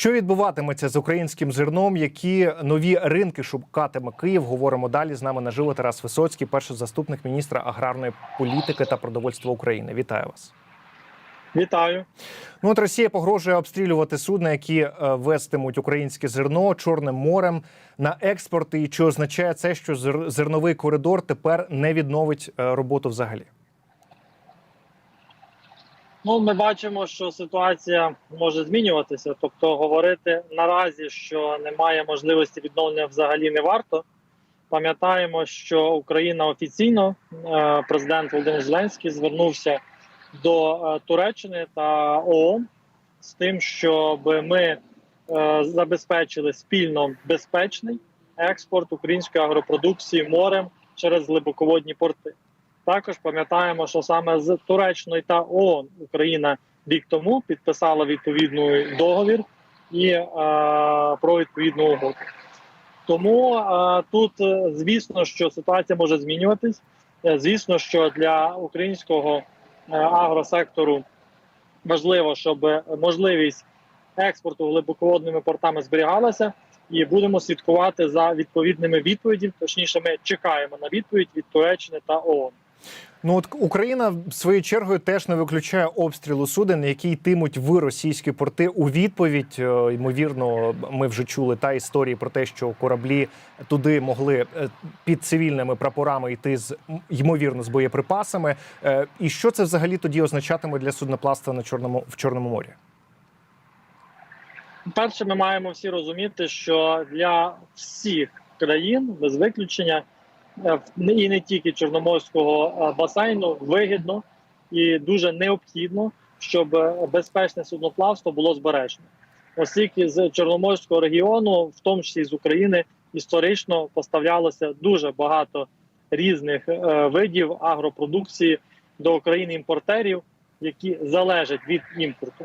Що відбуватиметься з українським зерном? Які нові ринки шукатиме Київ? Говоримо далі. З нами наживо Тарас Висоцький, перший заступник міністра аграрної політики та продовольства України. Вітаю вас. Вітаю. Ну от Росія погрожує обстрілювати судна, які е, вестимуть українське зерно Чорним морем на експорт. І чи означає це, що зер- зерновий коридор тепер не відновить е, роботу взагалі? Ну, ми бачимо, що ситуація може змінюватися. Тобто, говорити наразі, що немає можливості відновлення взагалі не варто. Пам'ятаємо, що Україна офіційно, е, президент Володимир Зеленський, звернувся до е, Туреччини та ООН з тим, щоб ми е, забезпечили спільно безпечний експорт української агропродукції морем через глибоководні порти. Також пам'ятаємо, що саме з Туреччиною та ООН Україна рік тому підписала відповідний договір і е, про відповідну угоду. Тому е, тут, е, звісно, що ситуація може змінюватись. Е, Звісно, що для українського е, агросектору важливо, щоб можливість експорту глибоководними портами зберігалася, і будемо слідкувати за відповідними відповідями. Точніше, ми чекаємо на відповідь від Туреччини та ООН. Ну от Україна своєю чергою теж не виключає обстрілу суден, які йтимуть в російські порти. У відповідь е, ймовірно, ми вже чули та історії про те, що кораблі туди могли е, під цивільними прапорами йти з ймовірно з боєприпасами. Е, І що це взагалі тоді означатиме для судноплавства на чорному в чорному морі? Перше, ми маємо всі розуміти, що для всіх країн без виключення і не тільки Чорноморського е, басейну. Вигідно і дуже необхідно, щоб е, безпечне судноплавство було збережено, оскільки з Чорноморського регіону, в тому числі з України, історично поставлялося дуже багато різних е, видів агропродукції до України імпортерів, які залежать від імпорту.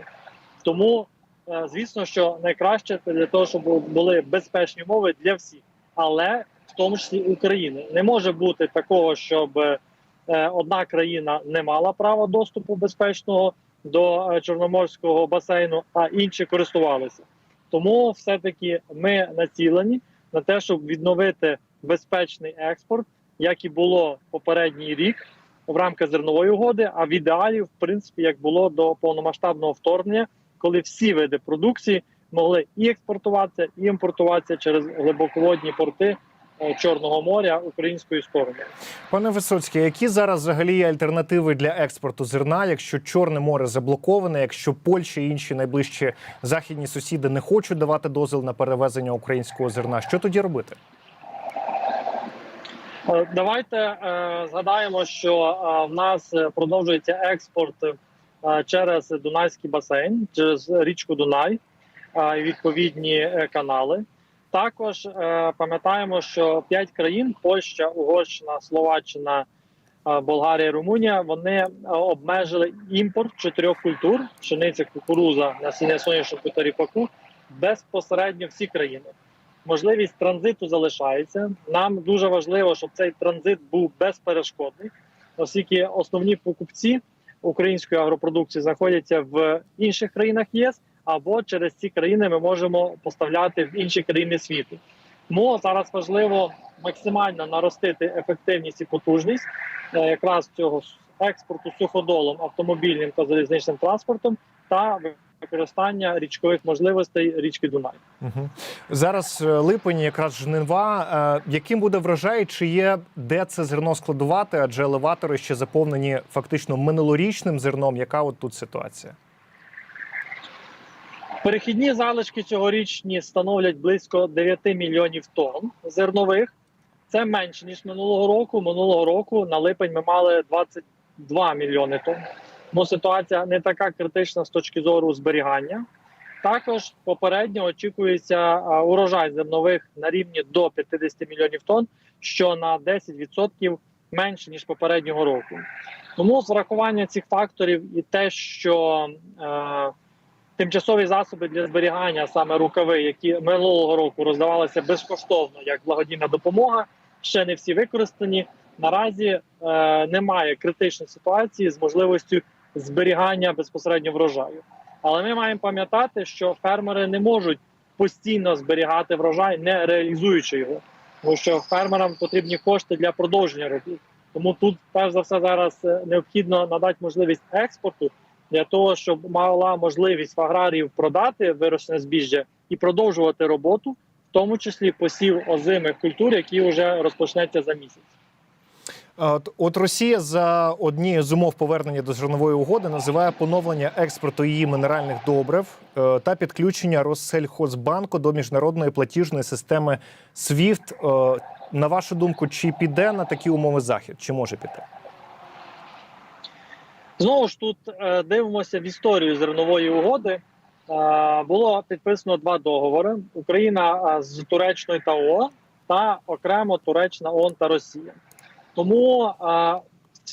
Тому Е, Звісно, що найкраще для того, щоб були безпечні умови для всіх, але в тому числі України. Не може бути такого, щоб е, одна країна не мала права доступу безпечного до е, чорноморського басейну, а інші користувалися. Тому все-таки ми націлені на те, щоб відновити безпечний експорт, як і було попередній рік в рамках зернової угоди. А в ідеалі, в принципі, як було до повномасштабного вторгнення коли всі види продукції могли і експортуватися, і імпортуватися через глибоководні порти Чорного моря української сторони. Пане Висоцький, які зараз взагалі є альтернативи для експорту зерна, якщо Чорне море заблоковане, якщо Польща і інші найближчі західні сусіди не хочуть давати дозвіл на перевезення українського зерна, що тоді робити? Е, Давайте е, згадаємо, що е, в нас продовжується експорт через Дунайський басейн, через річку Дунай і відповідні канали. Також е, пам'ятаємо, що п'ять країн: Польща, Угорщина, Словаччина, е, Болгарія, Румунія вони обмежили імпорт чотирьох культур: пшениця, кукуруза, насіння соняшнику та ріпаку безпосередньо всі країни. Можливість транзиту залишається. Нам дуже важливо, щоб цей транзит був безперешкодний, оскільки основні покупці української агропродукції знаходяться в інших країнах ЄС, або через ці країни ми можемо поставляти в інші країни світу. Тому зараз важливо максимально наростити ефективність і потужність е, якраз цього експорту суходолом, автомобільним та залізничним транспортом та використання річкових можливостей річки Дунай. Угу. Зараз е, липень, якраз жнива. Е, Яким буде врожай? Чи є де це зерно складувати? Адже елеватори ще заповнені фактично минулорічним зерном. Яка от тут ситуація? Перехідні залишки цьогорічні становлять близько 9 мільйонів тонн зернових. Це менше ніж минулого року. Минулого року на липень ми мали 22 мільйони тонн. Тому ситуація не така критична з точки зору зберігання. Також попередньо очікується урожай зернових на рівні до 50 мільйонів тонн, що на 10% менше ніж попереднього року. Тому з врахування цих факторів і те, що е, тимчасові засоби для зберігання, саме рукави, які минулого року роздавалися безкоштовно як благодійна допомога, ще не всі використані. Наразі е, немає критичної ситуації з можливістю зберігання безпосередньо врожаю. Але ми маємо пам'ятати, що фермери не можуть постійно зберігати врожай, не реалізуючи його, тому що фермерам потрібні кошти для продовження робіт. Тому тут, перш за все, зараз е, необхідно надати можливість експорту для того, щоб мала можливість в аграріїв продати вирощене збіжжя і продовжувати роботу, в тому числі посів озимих культур, які вже розпочнеться за місяць. От, от Росія за однією з умов повернення до зернової угоди називає поновлення експорту її мінеральних добрив е, та підключення Россельхозбанку до міжнародної платіжної системи SWIFT. Е, на вашу думку, чи піде на такі умови захід? Чи може піти? Знову ж тут е, дивимося в історію зернової угоди. Е, було підписано два договори: Україна е, з Туреччиною та ООН та окремо Туреччина, ООН та Росія. Тому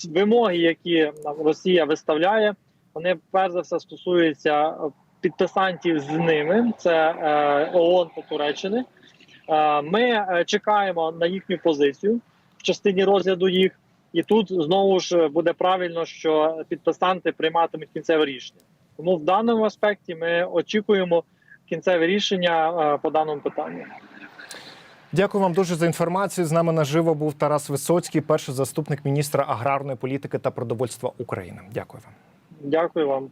вимоги, які Росія виставляє, вони перш за все стосуються підписантів з ними. Це ООН та Туреччини. Ми чекаємо на їхню позицію в частині розгляду їх. І тут знову ж буде правильно, що підписанти прийматимуть кінцеве рішення. Тому в даному аспекті ми очікуємо кінцеве рішення е, по даному питанню. Дякую вам дуже за інформацію. З нами наживо був Тарас Висоцький, перший заступник міністра аграрної політики та продовольства України. Дякую вам. Дякую вам.